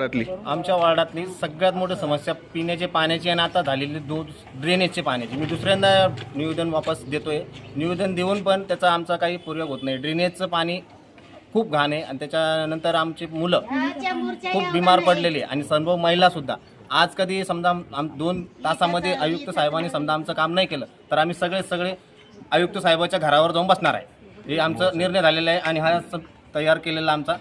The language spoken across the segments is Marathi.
वार्डातली आमच्या वार्डातली सगळ्यात मोठी समस्या पिण्याच्या पाण्याची आणि आता झालेली दो ड्रेनेजची पाण्याची. मी दुसऱ्यांदा निवेदन वापस देतोय. निवेदन देऊन पण त्याचा आमचा काही पूर्वक होत नाही. ड्रेनेजचं पाणी खूप घाण आहे आणि त्याच्यानंतर आमची मुलं खूप बिमार पडलेली आहे. आणि सर्व महिलासुद्धा आज कधी समजा आम दोन तासामध्ये आयुक्त साहेबांनी समजा आमचं काम नाही केलं तर आम्ही सगळे सगळे आयुक्त साहेबाच्या घरावर जाऊन बसणार आहे. हे आमचा निर्णय झालेला आहे आणि हा स- तयार केलेला आमचा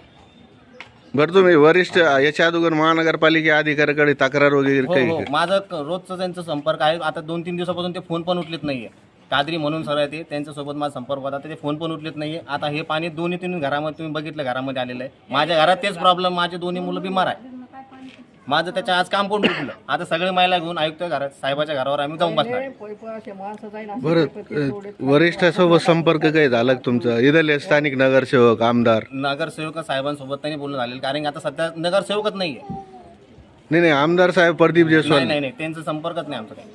बरं तुम्ही वरिष्ठ याच्या अगोदर महानगरपालिका अधिकाऱ्याकडे तक्रार वगैरे हो काही हो. माझं क- रोजचं त्यांचा संपर्क आहे. आता दोन तीन दिवसापासून ते फोन पण उचलत नाहीये. कादरी म्हणून सर आहे ते. त्यांच्यासोबत माझा संपर्क होता. ते फोन पण उचलत नाहीये. आता हे पाणी दोन्ही तीन घरामध्ये तुम्ही बघितलं घरामध्ये आलेलं आहे. माझ्या घरात तेच प्रॉब्लेम माझे दोन्ही मुलं बिमार आहे. माझं त्याच्या आज काम पण उठलं आता सगळे महिला घेऊन आयुक्त घरात साहेबाच्या घरावर आम्ही जाऊन बसणार. बरं वरिष्ठासोबत संपर्क काही झाला का तुमचा? इथले स्थानिक नगरसेवक आमदार? नगरसेवक साहेबांसोबत त्यांनी बोलणं झालेलं कारण की आता सध्या नगरसेवकच नाहीये. नाही नाही आमदार साहेब प्रदीप नाही जयस्वाल. नाही नाही त्यांचा संपर्कच नाही आमचा काही.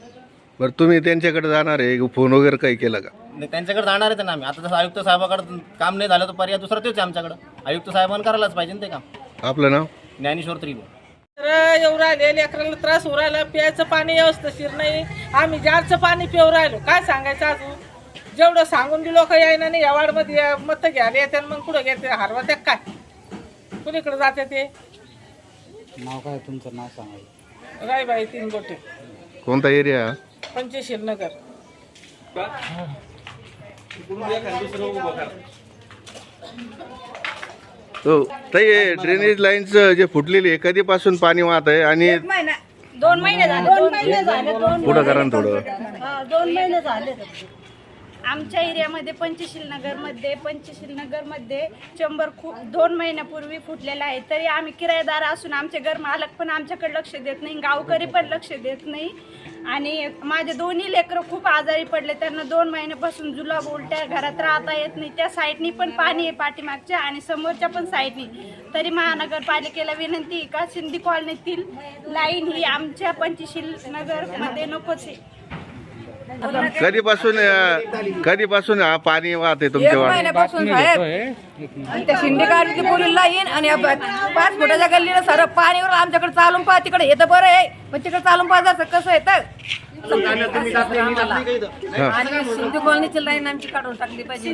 बरं तुम्ही त्यांच्याकडे जाणार आहे फोन वगैरे काही केला का? नाही, त्यांच्याकडे जाणार आहे ना आम्ही. आता जसं आयुक्त साहेबाकडे काम नाही झालं तर पर्याय दुसरा तेच आहे आमच्याकडं. आयुक्त साहेबांना करायलाच पाहिजे ना ते काम. आपलं नाव? ज्ञानेश्वर त्रिभुवन. तर येऊ राहिले लेकराला त्रास होऊ राहिला प्यायचं पाणी व्यवस्थिशीर नाही. आम्ही जारचं पाणी पिऊ राहिलो. काय सांगायचं अजून? जेवढं सांगून बी लोक यायना नाही या वाडमध्ये मत घ्यायला येते मग कुठं घेते? हरवा त्या काय कुणीकडे जाते ते? नाव काय तुमचं? नाव सांगा. रायबाई तीन गोटे. कोणता एरिया? पंचशील नगर हो. ताई ड्रेनेज लाईनचं जे फुटलेली आहे कधीपासून पाणी वाहत आहे? आणि दोन महिने झाले. दोन महिने झाले. दोन पुढं करा ना थोडं. हा, दोन महिने झाले. आमच्या एरियामध्ये पंचशील नगरमध्ये पंचशील नगरमध्ये चंबर खूप दोन महिन्यापूर्वी फुटलेला आहे. तरी आम्ही किरायेदार असून आमचे घर मालक पण आमच्याकडे लक्ष देत नाही गावकरी पण लक्ष देत नाही. आणि माझे दोन्ही लेकरं खूप आजारी पडले. त्यांना दोन महिन्यापासून जुलाब उलट्या घरात राहता येत नाही. त्या साईडनी पण पाणी आहे पाठीमागच्या आणि समोरच्या पण साईडनी. तरी महानगरपालिकेला विनंती का सिंधी कॉलनीतील लाईन ही आमच्या पंचशील नगरमध्ये नकोच आहे. कधीपासून कधीपासून हा पाणी वाहते तुमच्या महिन्यापासून साहेब आणि त्या शिंदेकाची पोलीस लाईन आणि या ब- पाच फुटाच्या गल्लीला सर पाणीवर आमच्याकडे चालून पहा तिकडे येतं बरं आहे. पण तिकडे चालून पहा जसं कसं येतं आणि शिंदे कॉलनीची लाईन आमची काढून टाकली पाहिजे.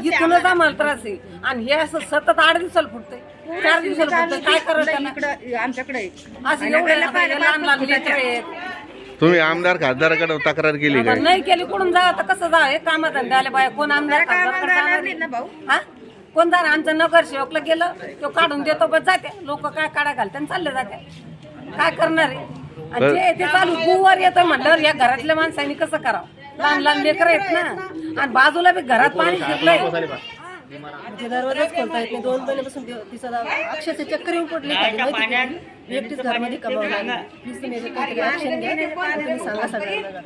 इथूनच आम्हाला. त्रास आहे. आणि हे असं सतत आठ दिवसाला फुटतंय. चार दिवसाला फुटतंय. काय करायचं आमच्याकडे. असं एवढं लहान लहान लेकरं आहेत तुम्ही आमदार खासदाराकडे तक्रार केली काय? नाही केली कुठून जा आता कसं जा? हे कामात धंदे आले बाया कोण आमदार जाणार हा? कोण जाणार? आमचं नगरसेवकला गेलं तो काढून देतो बस जाते लोक काय काढा घालते आणि चालले जाते काय करणार आहे? आणि ते ते चालू कुवर येतं म्हणल्यावर या घरातल्या माणसांनी कसं करावं? लहान लहान लेकरं आहेत ना. आणि बाजूला बी घरात पाणी शिरलंय. म्हणजे दरवाजाच खोलता येत नाही. दोन महिन्यापासून दिवसाला अक्षरशः चक्कर येऊन पडली. खाली माहिती का? मी एकटीच घरामध्ये कमावलं लागली प्लीज तुम्ही याच्यात काहीतरी ऍक्शन घ्या. आणि तुम्ही सांगा सगळ्यांना जरा.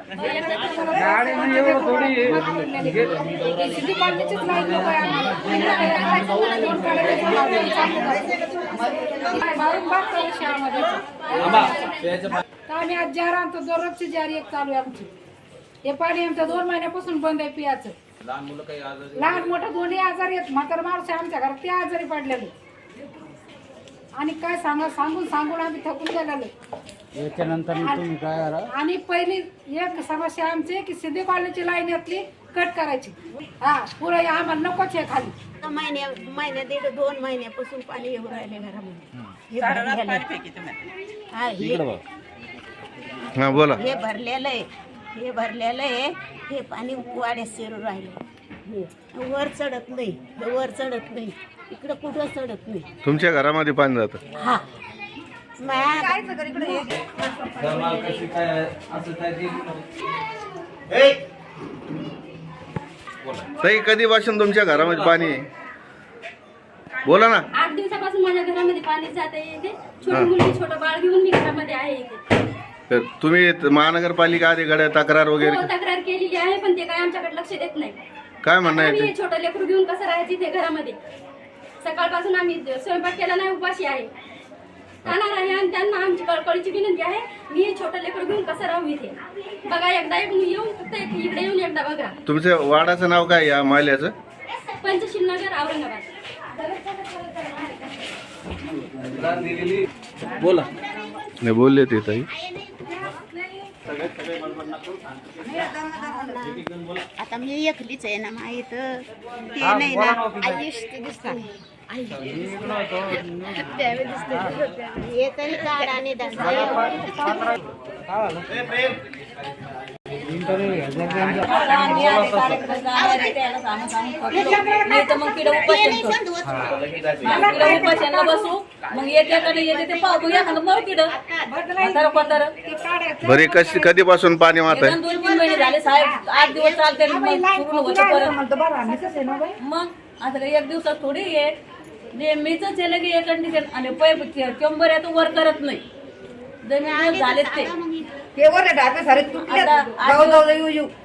तर आम्ही आज जार आणतो दररोजची जारी एक चालू आहे आमची. हे पाणी आमच्या दोन महिन्यापासून बंद आहे पियाचं. लहान मोठं दोन्ही आजारी आहेत. म्हातार माणूस आहे आमच्या घरात. ते आजारी पडलेले. आणि काय सांगा सांगून सांगून आम्ही थकून गेलेलो. याच्यानंतर तुम्ही काय करा आणि पहिली एक समस्या आमची आहे की सिद्धी कॉलनीची लाईन यातली कट करायची. हा पुढे आम्हाला नकोच आहे खाली. महिन्या महिन्या दीड दोन महिन्यापासून पाणी येऊ राहिले घरामध्ये. हे भरलेलं हा, हे- हा बोला. हे भरलेलं आहे. हे भरलेलं आहे. हे पाणी वाड्यात शिरू राहिलं. हे. वर चढत नाही. वर चढत नाही. इकडं कुठं चढत नाही. तुमच्या घरामध्ये पाणी जातं हा. ताई कधीपासून तुमच्या घरामध्ये पाणी आहे? बोला ना. आठ दिवसापासून माझ्या घरामध्ये पाणी जात येते छोटी मुलगी छोटं बाळ घेऊन मी घरामध्ये आहे तर तुम्ही त- महानगरपालिका अधिकारी तक्रार हो, वगैरे तक्रार केलेली आहे पण ते काय आमच्याकडे लक्ष देत नाही. काय म्हणणं आहे आम्ही ते? हे छोटं लेकरू घेऊन कसं राहायचं इथे घरामध्ये? सकाळपासून आम्ही स्वयंपाक केला नाही उपाशी आहे. खाणार आहे आणि त्यांना आमची कळकळीची विनंती आहे मी हे छोटं लेकरू घेऊन कसं राहू इथे? बघा एकदा येऊन येऊन फक्त एक- इकडे येऊन एकदा बघा. तुमच्या वाडाचं नाव काय या महिल्याचं पंचशील नगर औरंगाबाद. बोला. नाही बोलले ते ताई. आता मी एकलीच आहे ना माहीत ते नाही ना आयुष ते दिसतं हे तरी काढ आणि धंदा नाही तर मग किडा उपाशी किडा उपाशाला बसू. मग येत्याकडे येते ते पाहू. बघूया एखादं मग किड म्हातारं कोतारं. बरे कशी कधीपासून पाणी वाहत आहे दोन तीन महिने झाले साहेब. आठ दिवस चालते आणि मग पूर्ण होतं परत. मग आता काही एक दिवसात थोडी आहे. जे मीच आहे की एक कंडिशन आणि पैप चंबर आहे तो वर करत नाही. जमीन झाले ते. आता आज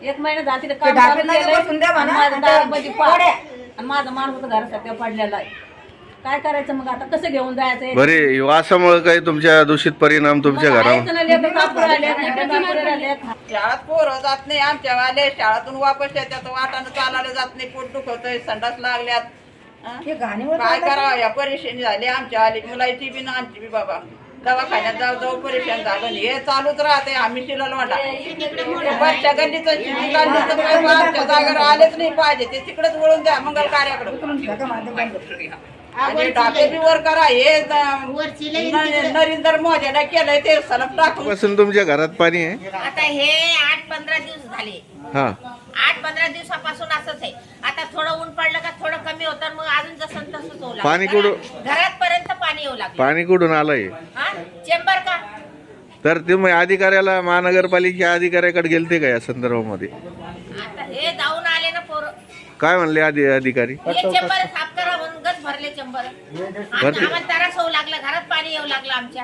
एक महिना झाला तिथे काम चालू केलंय. आणि माझं दारामध्ये पाड. आणि माझा माणूस होता घरासाठी पडलेला आहे. काय करायचं मग आता? कसं घेऊन जायचं बरे वासामुळे काही तुमच्या दूषित परिणाम तुमच्या घरावर शाळात पोरं जात नाही आमच्या वाले शाळातून वापस येतात वाटानं चालायला जात नाही पोट दुखवतंय संडास लागल्यात. हं? काय करावं या परेशानी झाली आमच्या आली मुलाची बी ना आमची बी बाबा. दवाखान्यात जाऊ जाऊ परेशान झालं आणि हे चालूच राहते आम्ही शिलाल वाटा वरच्या गल्लीचं काय आमच्या जागेवर आलेच नाही पाहिजे. ते तिकडेच वळून द्या मंगल कार्याकडे आणि टाके बी वर करा हे न- नरेंद्र मोदीला केलंय ते सलप टाकून पासून तुमच्या घरात पाणी आहे? आता हे आठ पंधरा दिवस झाले. हा. आठ पंधरा दिवसापासून असंच आहे. आता थोडं ऊन पडलं का थोडं कमी होतं आणि मग अजून जसं तसंच होऊ लागलं. पाणी कुठं- घरात- घरातपर्यंत पाणी येऊ लागलं. पाणी कुठून आलंय? हा? चेंबर का? तर तुम्ही अधिकाऱ्याला महानगरपालिका अधिकाऱ्याकडे गेलते का या संदर्भामध्ये? आता हे जाऊन आले ना पोर. काय म्हणले आधी अधिकारी? हे चेंबर साफ चेंबर. आम्हाला त्रास होऊ लागला घरात पाणी येऊ लागलं आमच्या.